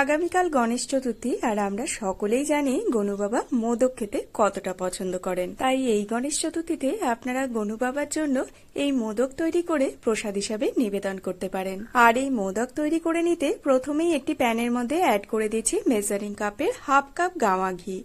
আগামীকাল গণেশ চতুর্থী, আর আমরা সকলেই জানি গনু বাবা মোদক খেতে কতটা পছন্দ করেন। তাই এই গণেশ চতুর্থীতে আপনারা গনু বাবার জন্য এই মোদক তৈরি করে প্রসাদ হিসাবে নিবেদন করতে পারেন। আর এই মোদক তৈরি করে নিতে প্রথমেই একটি প্যানের মধ্যে অ্যাড করে দিচ্ছি মেজারিং কাপের হাফ কাপ গাওয়া ঘি।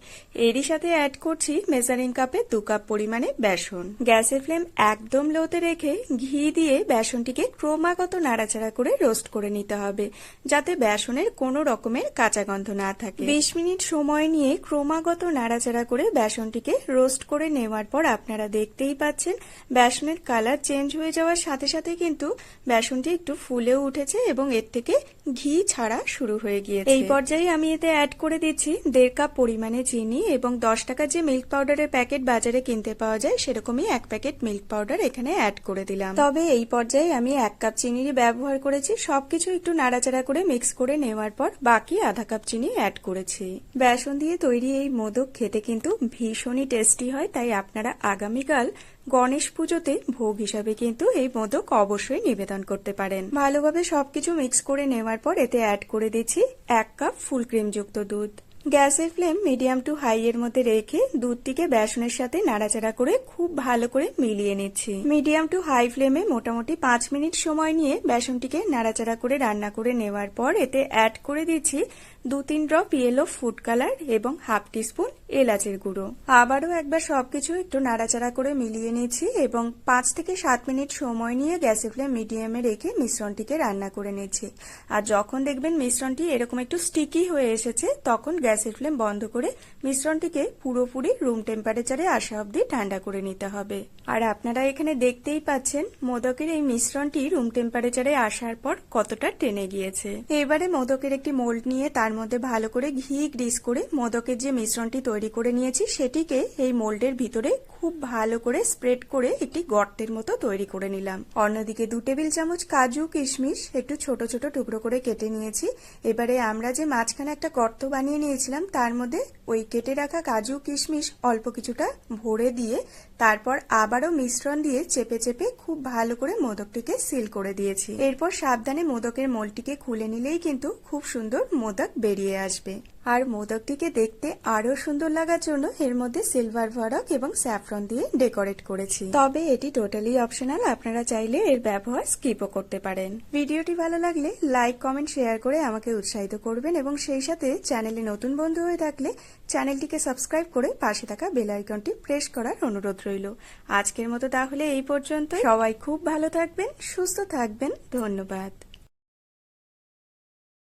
এরই সাথে অ্যাড করছি মেজারিং কাপে দু কাপ পরিমাণে বেসন। গ্যাসের ফ্লেম একদম লোতে রেখে ঘি দিয়ে বেসনটিকে ক্রমাগত নাড়াচাড়া করে রোস্ট করে নিতে হবে, যাতে বেসনের কোনো রকমের কাঁচা গন্ধ না থাকে। বিশ মিনিট সময় নিয়ে ক্রমাগত নাড়াচাড়া করে বেসনটিকে রোস্ট করে নেওয়ার পর আপনারা দেখতেই পাচ্ছেন, বেসনের কালার চেঞ্জ হয়ে যাওয়ার সাথে সাথে কিন্তু বেসনটি একটু ফুলেও উঠেছে এবং এর থেকে ঘি ছাড়া শুরু হয়ে গিয়েছে। এই পর্যায়ে আমি এতে অ্যাড করে দিচ্ছি দেড় কাপ পরিমাণে চিনি এবং দশ টাকার যে মিল্ক পাউডারের প্যাকেট বাজারে কিনতে পাওয়া যায়, সেরকমই এক প্যাকেট মিল্ক পাউডার এখানে অ্যাড করে দিলাম। তবে এই পর্যায়ে আমি এক কাপ চিনিরই ব্যবহার করেছি, সবকিছু একটু নাড়াচাড়া করে মিক্স করে নেওয়ার পর বাকি আধা কাপ চিনি অ্যাড করেছি। বেসন দিয়ে তৈরি এই মোদক খেতে কিন্তু ভীষণই টেস্টি হয়, তাই আপনারা আগামীকাল গণেশ পুজোতে ভোগ হিসাবে কিন্তু এই মোদক অবশ্যই নিবেদন করতে পারেন। ভালোভাবে সবকিছু মিক্স করে নেওয়ার পর এতে অ্যাড করে দিচ্ছি এক কাপ ফুল ক্রিম যুক্ত দুধ। গ্যাসের ফ্লেম মিডিয়াম টু হাই এর মধ্যে রেখে দুধটিকে বেসনের সাথে নাড়াচাড়া করে খুব ভালো করে মিলিয়ে নিচ্ছি। মিডিয়াম টু হাই ফ্লেমে মোটামুটি পাঁচ মিনিট সময় নিয়ে বেসনটিকে নাড়াচাড়া করে রান্না করে নেওয়ার পর এতে অ্যাড করে দিচ্ছি দু তিন ড্রপ ইয়েলো ফুড কালার এবং হাফ টিস্পুন এলাচের গুঁড়ো। আবারও একবার সবকিছু একটু নাড়াচাড়া করে মিলিয়ে নিচ্ছি এবং পাঁচ থেকে সাত মিনিট সময় নিয়ে গ্যাসের ফ্লেম মিডিয়ামে রেখে মিশ্রণটিকে রান্না করে নিচ্ছি। আর যখন দেখবেন মিশ্রণটি এরকম একটু স্টিকি হয়ে এসেছে, তখন গ্যাসের ফ্লেম বন্ধ করে মিশ্রণটিকে পুরোপুরি রুম টেম্পারেচারে আসা অবধি ঠান্ডা করে নিতে হবে। আর আপনারা এখানে দেখতেই পাচ্ছেন, মোদকের এই মিশ্রণটি রুম টেম্পারেচারে আসার পর কতটা টেনে গিয়েছে। এবারে মোদকের একটি মোল্ড নিয়ে তার মধ্যে ভালো করে ঘি গ্রিস করে মোদকের যে মিশ্রণটি তৈরি করে নিয়েছি সেটিকে এই মোল্ডের ভিতরে খুব ভালো করে স্প্রেড করে একটি গর্তের মতো তৈরি করে নিলাম। অন্যদিকে দু টেবিল চামচ কাজু, কিশমিশ একটু ছোট ছোট টুকরো করে কেটে নিয়েছি। এবারে আমরা যে মাঝখানে একটা গর্ত বানিয়ে নিয়েছিলাম, তার মধ্যে ওই কেটে রাখা কাজু, কিশমিশ অল্প কিছুটা ভরে দিয়ে তারপর আবারও মিশ্রণ দিয়ে চেপে চেপে খুব ভালো করে মোদকটিকে সিল করে দিয়েছি। এরপর সাবধানে মোদকের মোলটিকে খুলে নিলেই কিন্তু খুব সুন্দর মোদক বেরিয়ে আসবে। আর মোদকটিকে দেখতে আরও সুন্দর লাগার জন্য এর মধ্যে সিলভার ভরক এবং স্যাফরন দিয়ে ডেকোরেট করেছি। তবে এটি টোটালি অপশনাল, আপনারা চাইলে এর ব্যবহার স্কিপও করতে পারেন। ভিডিওটি ভালো লাগলে লাইক, কমেন্ট, শেয়ার করে আমাকে উৎসাহিত করবেন এবং সেই সাথে চ্যানেলে নতুন বন্ধু হয়ে থাকলে চ্যানেলটিকে সাবস্ক্রাইব করে পাশে থাকা বেল আইকনটি প্রেস করার অনুরোধ রইল। আজকের মতো তাহলে এই পর্যন্ত সবাই খুব ভালো থাকবেন, সুস্থ থাকবেন। ধন্যবাদ।